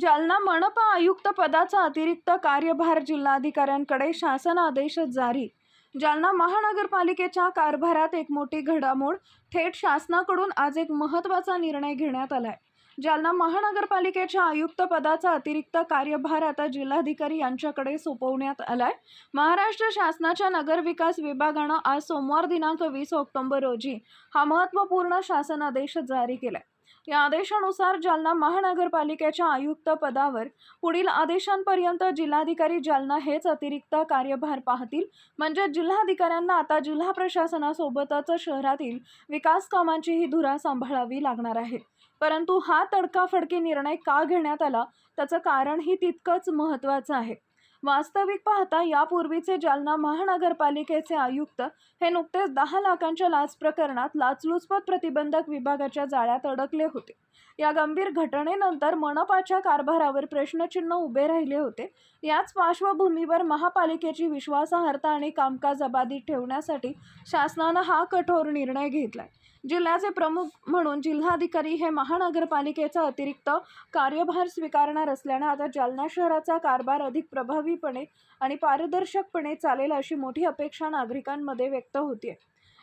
जालना मनपा आयुक्त पदाचा अतिरिक्त कार्यभार जिल्हाधिकाऱ्यांकडे शासन आदेश जारी. जालना महानगरपालिकेच्या कारभारात एक मोठी घडामोड थेट शासनाकडून आज एक महत्त्वाचा निर्णय घेण्यात आलाय. जालना महानगरपालिकेच्या आयुक्त पदाचा अतिरिक्त कार्यभार आता जिल्हाधिकारी यांच्याकडे सोपवण्यात आलाय. महाराष्ट्र शासनाच्या नगरविकास विभागानं आज सोमवार दिनांक वीस ऑक्टोबर रोजी हा महत्त्वपूर्ण शासन आदेश जारी केलाय. या आदेशानुसार जालना महानगरपालिकेच्या आयुक्त पदावर पुढील आदेशांपर्यंत जिल्हाधिकारी जालना हेच अतिरिक्त कार्यभार पाहतील. म्हणजे जिल्हाधिकाऱ्यांना आता जिल्हा प्रशासनासोबतच शहरातील विकास कामांचीही धुरा सांभाळावी लागणार आहे. परंतु हा तडकाफडकी निर्णय का घेण्यात आला त्याचं कारणही तितकंच महत्त्वाचं आहे. वास्तविक पाहता यापूर्वीचे जालना महानगरपालिकेचे आयुक्त हे नुकतेच दहा लाखांच्या लाच प्रकरणात लाचलुचपत प्रतिबंधक विभागाच्या जाळ्यात अडकले होते. या गंभीर घटनेनंतर मनपाच्या कारभारावर प्रश्नचिन्ह उभे राहिले होते. याच पार्श्वभूमीवर महापालिकेची विश्वासार्हता आणि कामकाज अबाधित ठेवण्यासाठी शासनानं हा कठोर निर्णय घेतलाय. जिल्ह्याचे प्रमुख म्हणून जिल्हाधिकारी हे महानगरपालिकेचा अतिरिक्त कार्यभार स्वीकारणार असल्यानं आता जालना शहराचा कारभार अधिक प्रभावीपणे आणि पारदर्शकपणे चालेल अशी मोठी अपेक्षा नागरिकांमध्ये व्यक्त होतीये.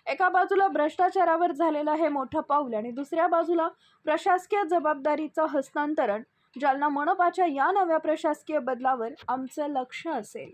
एका बाजूला भ्रष्टाचारावर झालेलं हे मोठं पाऊल आणि दुसऱ्या बाजूला प्रशासकीय जबाबदारीचं हस्तांतरण जालना मनपाच्या या नव्या प्रशासकीय बदलावर आमचं लक्ष असेल.